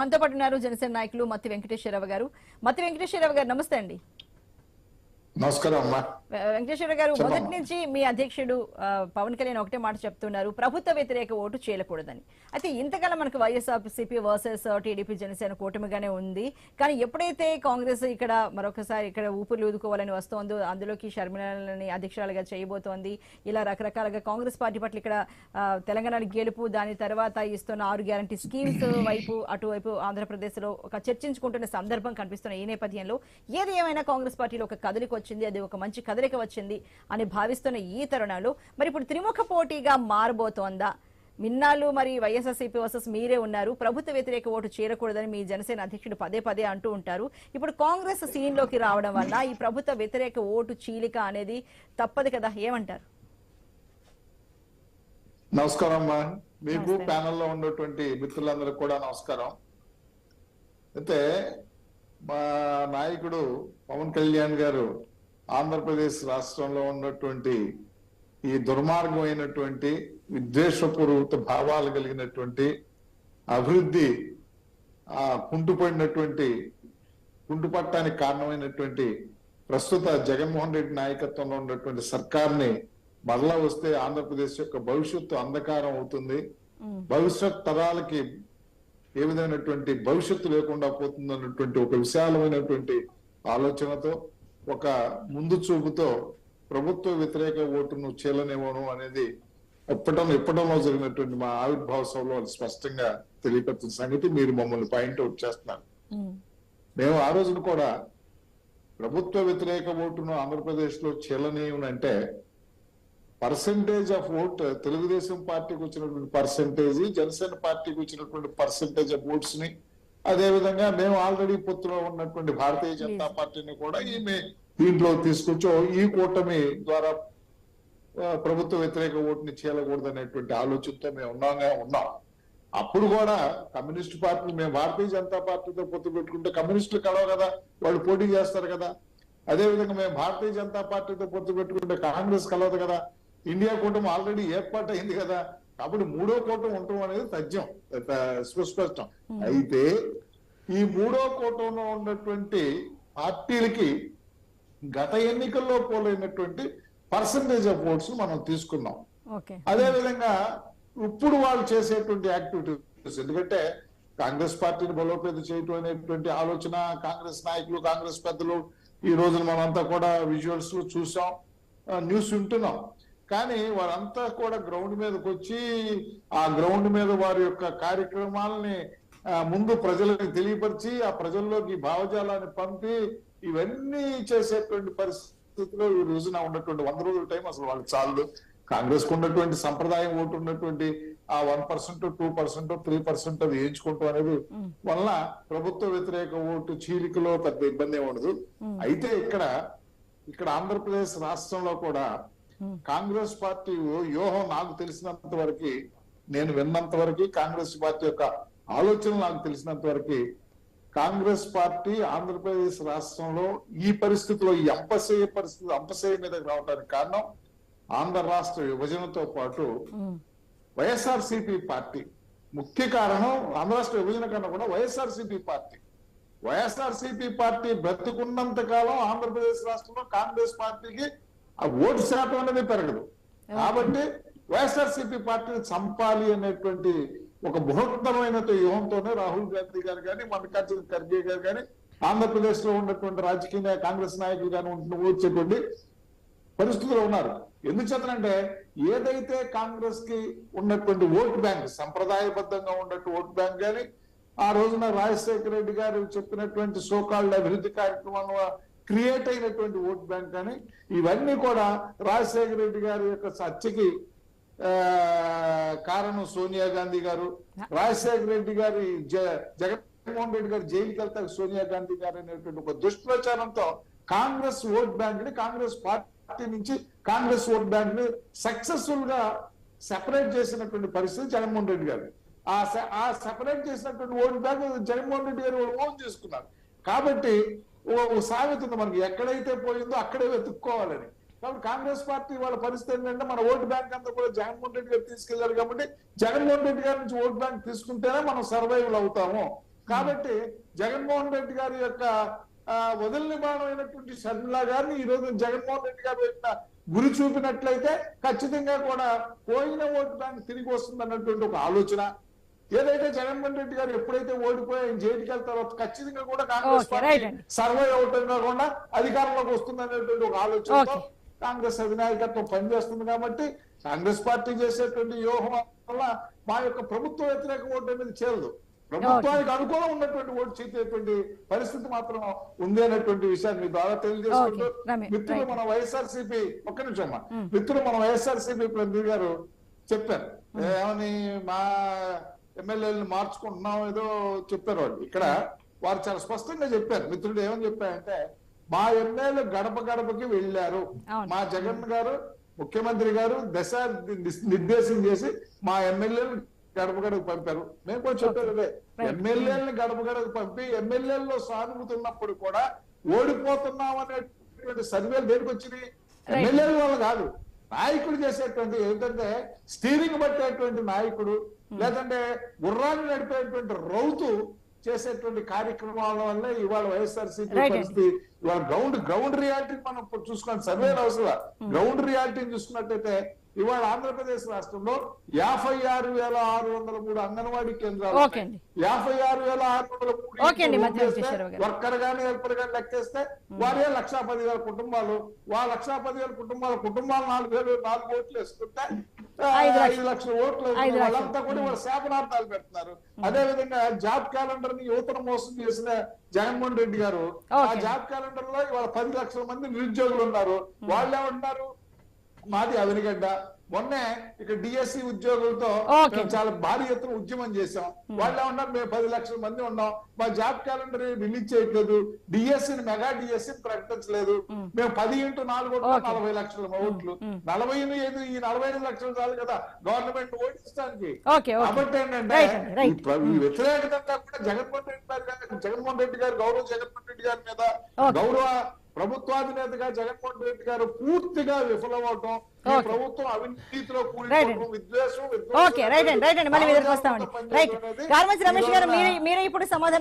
మనతో పాటు ఉన్నారు జనసేన నాయకులు మత్తి వెంకటేశ్వరరావు గారు. మత్తి వెంకటేశ్వరరావు గారు నమస్తే అండి. నమస్కారం అమ్మా. వె- వెంకటేశ్వర గారు. మొదటి నుంచి మీ అధ్యక్షుడు పవన్ కళ్యాణ్ ఒకటే మాట చెప్తున్నారు ప్రభుత్వ వ్యతిరేక ఓటు చేయకూడదని. అయితే ఇంతకాలం మనకు వైఎస్ఆర్సీపీ వర్సెస్ టీడీపీ జనసేన కూటమిగానే ఉంది. కానీ ఎప్పుడైతే కాంగ్రెస్ ఇక్కడ మరొకసారి ఇక్కడ ఊపిరి ఊదుకోవాలని వస్తోందో అందులోకి షర్మిలని అధ్యక్షురాలుగా చేయబోతోంది. ఇలా రకరకాలుగా కాంగ్రెస్ పార్టీ పట్ల ఇక్కడ తెలంగాణ గెలుపు దాని తర్వాత ఇస్తున్న ఆరు గ్యారంటీ స్కీమ్స్ వైపు అటువైపు ఆంధ్రప్రదేశ్లో ఒక చర్చించుకుంటున్న సందర్భం కనిపిస్తున్న ఈ నేపథ్యంలో ఏది ఏమైనా కాంగ్రెస్ పార్టీలో ఒక కదలిక వచ్చింది అది ఒక మంచి కదలిక వచ్చింది అని భావిస్తున్న ఈ తరుణంలో మరి ఇప్పుడు త్రిముఖ పోటీగా మారబోతోందా? మిన్నాళ్ళు మరి వైఎస్ఆర్సీపీ వర్సెస్ మీరే ఉన్నారు ప్రభుత్వ వ్యతిరేక ఓటు చేరకూడదని మీ జనసేన అధ్యక్షుడు పదే పదే అంటూ ఉంటారు. ఇప్పుడు కాంగ్రెస్ సీన్లోకి రావడం వల్ల ఈ ప్రభుత్వ వ్యతిరేక ఓటు చీలిక అనేది తప్పదు కదా ఏమంటారు? నమస్కారం అమ్మా. మీకు. ప్యానెల్లో ఉన్నటువంటి మిత్రులందరికీ కూడా నమస్కారం. అయితే మా నాయకుడు పవన్ కళ్యాణ్ గారు ఆంధ్రప్రదేశ్ రాష్ట్రంలో ఉన్నటువంటి ఈ దుర్మార్గమైనటువంటి విద్వేషపూర్వక భావాలు కలిగినటువంటి అభివృద్ధి ఆ కుంటుపడినటువంటి కుంటుపట్టడానికి కారణమైనటువంటి ప్రస్తుత జగన్మోహన్ రెడ్డి నాయకత్వంలో ఉన్నటువంటి సర్కార్ని మరలా వస్తే ఆంధ్రప్రదేశ్ యొక్క భవిష్యత్తు అంధకారం అవుతుంది. భవిష్యత్ తరాలకి ఏ విధమైనటువంటి భవిష్యత్తు లేకుండా పోతుందన్నటువంటి ఒక విశాలమైనటువంటి ఆలోచనతో ఒక ముందు చూపుతో ప్రభుత్వ వ్యతిరేక ఓటును చీలనివ్వను అనేది ఎప్పటం ఎప్పటంలో జరిగినటువంటి మా ఆవిర్భావ సభలో వాళ్ళు స్పష్టంగా తెలియపరుచిన సంగతి. మీరు మమ్మల్ని పాయింట్ అవుట్ చేస్తున్నారు. మేము ఆ రోజున కూడా ప్రభుత్వ వ్యతిరేక ఓటును ఆంధ్రప్రదేశ్లో చీలనీయనంటే పర్సంటేజ్ ఆఫ్ ఓట్ తెలుగుదేశం పార్టీకి వచ్చినటువంటి పర్సంటేజ్ జనసేన పార్టీకి వచ్చినటువంటి పర్సంటేజ్ ఆఫ్ ఓట్స్ని అదే విధంగా మేము ఆల్రెడీ పొత్తులో ఉన్నటువంటి భారతీయ జనతా పార్టీని కూడా ఈమె దీంట్లో తీసుకొచ్చో. ఈ కూటమి ద్వారా ప్రభుత్వ వ్యతిరేక ఓటుని చేయకూడదు అనేటువంటి ఆలోచనతో మేము ఉన్నాగా ఉన్నాం. అప్పుడు కూడా కమ్యూనిస్ట్ పార్టీ మేము భారతీయ జనతా పార్టీతో పొత్తు పెట్టుకుంటే కమ్యూనిస్టులు కలవ కదా వాళ్ళు పోటీ చేస్తారు కదా. అదే విధంగా మేము భారతీయ జనతా పార్టీతో పొత్తు పెట్టుకుంటే కాంగ్రెస్ కలవదు కదా. ఇండియా కూటమి ఆల్రెడీ ఏర్పాటు అయింది కదా. కాబట్టి మూడో కూటమి ఉండటం అనేది తథ్యం సుస్పష్టం. అయితే ఈ మూడో కూటమిలో ఉన్నటువంటి పార్టీలకి గత ఎన్నికల్లో పోలైనటువంటి పర్సంటేజ్ ఆఫ్ ఓట్స్ మనం తీసుకున్నాం. అదే విధంగా ఇప్పుడు వాళ్ళు చేసేటువంటి యాక్టివిటీస్ ఎందుకంటే కాంగ్రెస్ పార్టీని బలోపేతం చేయటం అనేటువంటి ఆలోచన కాంగ్రెస్ నాయకులు కాంగ్రెస్ పెద్దలు ఈ రోజున మనంతా కూడా విజువల్స్లో చూసాం న్యూస్ వింటున్నాం. కానీ వారంతా కూడా గ్రౌండ్ మీదకి వచ్చి ఆ గ్రౌండ్ మీద వారి యొక్క కార్యక్రమాలని ముందు ప్రజలకు తెలియపరిచి ఆ ప్రజల్లోకి భావజాలాన్ని పంపి ఇవన్నీ చేసేటువంటి పరిస్థితిలో ఈ రోజున ఉన్నటువంటి వంద రోజుల టైం అసలు వాళ్ళు చాలు కాంగ్రెస్కు ఉన్నటువంటి సంప్రదాయం ఓటు ఉన్నటువంటి ఆ one percent two percent three percent అది వేయించుకుంటాం అనేది వల్ల ప్రభుత్వ వ్యతిరేక ఓటు చీలికలో పెద్ద ఇబ్బంది ఉండదు. అయితే ఇక్కడ ఇక్కడ ఆంధ్రప్రదేశ్ రాష్ట్రంలో కూడా కాంగ్రెస్ పార్టీ వ్యూహం నాకు తెలిసినంత వరకు నేను విన్నంత వరకు కాంగ్రెస్ పార్టీ యొక్క ఆలోచన నాకు తెలిసినంత వరకు కాంగ్రెస్ పార్టీ ఆంధ్రప్రదేశ్ రాష్ట్రంలో ఈ పరిస్థితిలో ఈ అంపశయ పరిస్థితి అంపశయ మీదకి రావడానికి కారణం ఆంధ్ర రాష్ట్ర విభజనతో పాటు ఉమ్, వైఎస్ఆర్సిపి పార్టీ. ముఖ్య కారణం ఆంధ్ర రాష్ట్ర విభజన కన్నా కూడా వైఎస్ఆర్సిపి పార్టీ. వైఎస్ఆర్సిపి పార్టీ బ్రతుకున్నంత కాలం ఆంధ్రప్రదేశ్ రాష్ట్రంలో కాంగ్రెస్ పార్టీకి ఆ ఓటు శాతం అనేది పెరగదు. కాబట్టి వైఎస్ఆర్సిపి పార్టీని చంపాలి అనేటువంటి ఒక బృహత్తరమైన వ్యూహంతోనే రాహుల్ గాంధీ గారు కానీ మల్లికార్జున ఖర్గే గారు కానీ ఆంధ్రప్రదేశ్లో ఉన్నటువంటి రాజకీయ కాంగ్రెస్ నాయకులు కానీ ఉంటున్న వచ్చేటువంటి పరిస్థితుల్లో ఉన్నారు. ఎందుచేతనంటే ఏదైతే కాంగ్రెస్కి ఉన్నటువంటి ఓట్ బ్యాంక్ సంప్రదాయబద్ధంగా ఉన్నట్టు ఓట్ బ్యాంక్ కానీ ఆ రోజున రాజశేఖర రెడ్డి గారు చెప్పినటువంటి సోకాళ్ళ అభివృద్ధి కార్యక్రమం క్రియేట్ అయినటువంటి ఓట్ బ్యాంక్ కానీ ఇవన్నీ కూడా రాజశేఖర రెడ్డి గారి యొక్క హత్యకి కారణం సోనియా గాంధీ గారు. రాజశేఖర రెడ్డి గారి జ- జగన్మోహన్ రెడ్డి గారు జైలుకి వెళ్తారు సోనియా గాంధీ గారు అనేటువంటి ఒక దుష్ప్రచారంతో కాంగ్రెస్ ఓట్ బ్యాంక్ని కాంగ్రెస్ పార్టీ నుంచి కాంగ్రెస్ ఓట్ బ్యాంక్ని సక్సెస్ఫుల్గా సెపరేట్ చేసినటువంటి పరిస్థితి జగన్మోహన్ రెడ్డి గారు ఆ ఆ సెపరేట్ చేసినటువంటి ఓట్ బ్యాంక్ జగన్మోహన్ రెడ్డి గారు ఓన్ చేసుకున్నారు. కాబట్టి ఓ ఓ సామెత ఉంది మనకి. ఎక్కడైతే పోయిందో అక్కడే వెతుక్కోవాలని. కాబట్టి కాంగ్రెస్ పార్టీ వాళ్ళ పరిస్థితి ఏంటంటే మన ఓటు బ్యాంక్ అంతా కూడా జగన్మోహన్ రెడ్డి గారు తీసుకెళ్ళారు కాబట్టి జగన్మోహన్ రెడ్డి గారి నుంచి ఓట్ బ్యాంక్ తీసుకుంటేనే మనం సర్వైవల్ అవుతాము. కాబట్టి జగన్మోహన్ రెడ్డి గారి యొక్క ఆ, వదిలిన బాణమైనటువంటి షర్మిలా గారిని ఈ రోజు జగన్మోహన్ రెడ్డి గారు యొక్క గురి చూపినట్లయితే ఖచ్చితంగా కూడా పోయిన ఓటు బ్యాంక్ తిరిగి వస్తుంది అన్నటువంటి ఒక ఆలోచన. ఏదైతే జగన్మోహన్ రెడ్డి గారు ఎప్పుడైతే ఓడిపోయి ఆయన జైలుకి వెళ్తారో ఖచ్చితంగా కూడా కాంగ్రెస్ పార్టీ. సర్వే అవటం కాకుండా అధికారంలోకి వస్తుంది అనేటువంటి ఒక ఆలోచనతో. కాంగ్రెస్ అధినాయకత్వం పనిచేస్తుంది కాబట్టి కాంగ్రెస్ పార్టీ చేసేటువంటి వ్యూహం వల్ల మా యొక్క ప్రభుత్వ వ్యతిరేక ఓటు అనేది చేరదు ప్రభుత్వానికి అనుకూలం ఉన్నటువంటి ఓటు చేసేటువంటి పరిస్థితి మాత్రం ఉంది అనేటువంటి విషయాన్ని మీ ద్వారా తెలియజేసుకుంటూ మిత్రులు. మన వైఎస్ఆర్సీపీ ఒక్క నిమిషం అమ్మా మిత్రులు మన వైఎస్ఆర్సీపీ ప్రతినిధి గారు చెప్పారు ఏమని మా ఎమ్మెల్యేలను మార్చుకుంటున్నాం ఏదో చెప్పారు వాళ్ళు. ఇక్కడ వారు చాలా స్పష్టంగా చెప్పారు. మిత్రుడు ఏమని చెప్పారంటే మా ఎమ్మెల్యే గడప గడపకి వెళ్ళారు. మా జగన్ గారు ముఖ్యమంత్రి గారు దశ నిర్దేశం చేసి మా ఎమ్మెల్యేలు గడప గడపకు పంపారు. మేము కూడా చెప్పారు అదే. ఎమ్మెల్యేలను గడప గడపకు పంపి ఎమ్మెల్యేల్లో సానుభూతి ఉన్నప్పుడు కూడా ఓడిపోతున్నాం అనేటువంటి సర్వేలు దేనికి వచ్చినాయి ఎమ్మెల్యేల వల్ల కాదు. నాయకుడు చేసేటువంటి ఏంటంటే స్టీరింగ్ పట్టేటువంటి నాయకుడు లేదంటే గుర్రాన్ని నడిపేటువంటి రౌతు చేసేటువంటి కార్యక్రమాల వల్ల ఇవాళ వైఎస్ఆర్సీపీ. పరిస్థితి ఇవాళ గ్రౌండ్ గ్రౌండ్ రియాలిటీ మనం చూసుకున్నాం సర్వే అవసరం గ్రౌండ్ రియాలిటీని చూసుకున్నట్టయితే ఇవాళ ఆంధ్రప్రదేశ్ రాష్ట్రంలో యాభై ఆరు వేల ఆరు వందల మూడు అంగన్వాడీ కేంద్రాలు. యాభై ఆరు వేల ఆరు వందల మూడు. వర్కర్ గాని హెల్పర్ గాని లెక్కేస్తే వారే లక్షా పదివేల కుటుంబాలు వా లక్షా పదివేల కుటుంబాల కుటుంబాలు నాలుగు వేలు నాలుగు ఓట్లు వేసుకుంటే ఐదు లక్షలు. ఓట్లు. వాళ్ళంతా కూడా వాళ్ళ శాపనార్థాలు పెడుతున్నారు అదే విధంగా జాబ్ క్యాలెండర్ని యువతను మోసం చేసిన జగన్మోహన్ రెడ్డి గారు ఆ. జాబ్ క్యాలెండర్లో ఇవాళ పది లక్షల మంది నిరుద్యోగులు ఉన్నారు. వాళ్ళు ఏమంటున్నారు? మాది అవినిగడ్డ. మొన్నే ఇక డిఎస్సి ఉద్యోగులతో ఓకే. మేము చాలా భారీ ఎత్తున ఉద్యమం చేశాం. వాళ్ళు ఏమన్నారు మేము పది లక్షల మంది ఉన్నాం. మా జాబ్ క్యాలెండర్ రిలీజ్ చేయట్లేదు. డిఎస్సి మెగా డిఎస్సి ప్రకటించలేదు. మేము పది ఇంటూ నాలుగు. నలభై లక్షల ఓట్లు. నలభై ఐదు ఈ నలభై ఐదు లక్షలు చాలు కదా. గవర్నమెంట్ ఓటిస్తానికి. కాబట్టి ఏంటంటే. ఈ వ్యతిరేకత కూడా జగన్మోహన్ రెడ్డి గారి జగన్మోహన్ రెడ్డి గారు గౌరవ జగన్మోహన్ రెడ్డి గారి మీద. గౌరవ ప్రభుత్వాధినేతగా జగన్మోహన్ రెడ్డి గారు పూర్తిగా విఫలమవటం. ప్రభుత్వం అవినీతిలో అండి. విద్వేషం రైట్ అండి రైట్ అండి మళ్ళీ మీ దగ్గరికి వస్తామండి భావజాలంతో రైట్ పనిచేయడం అనేది గార్మెంట్స్ రమేష్ గారు మీరే ఇప్పుడు సమాధానం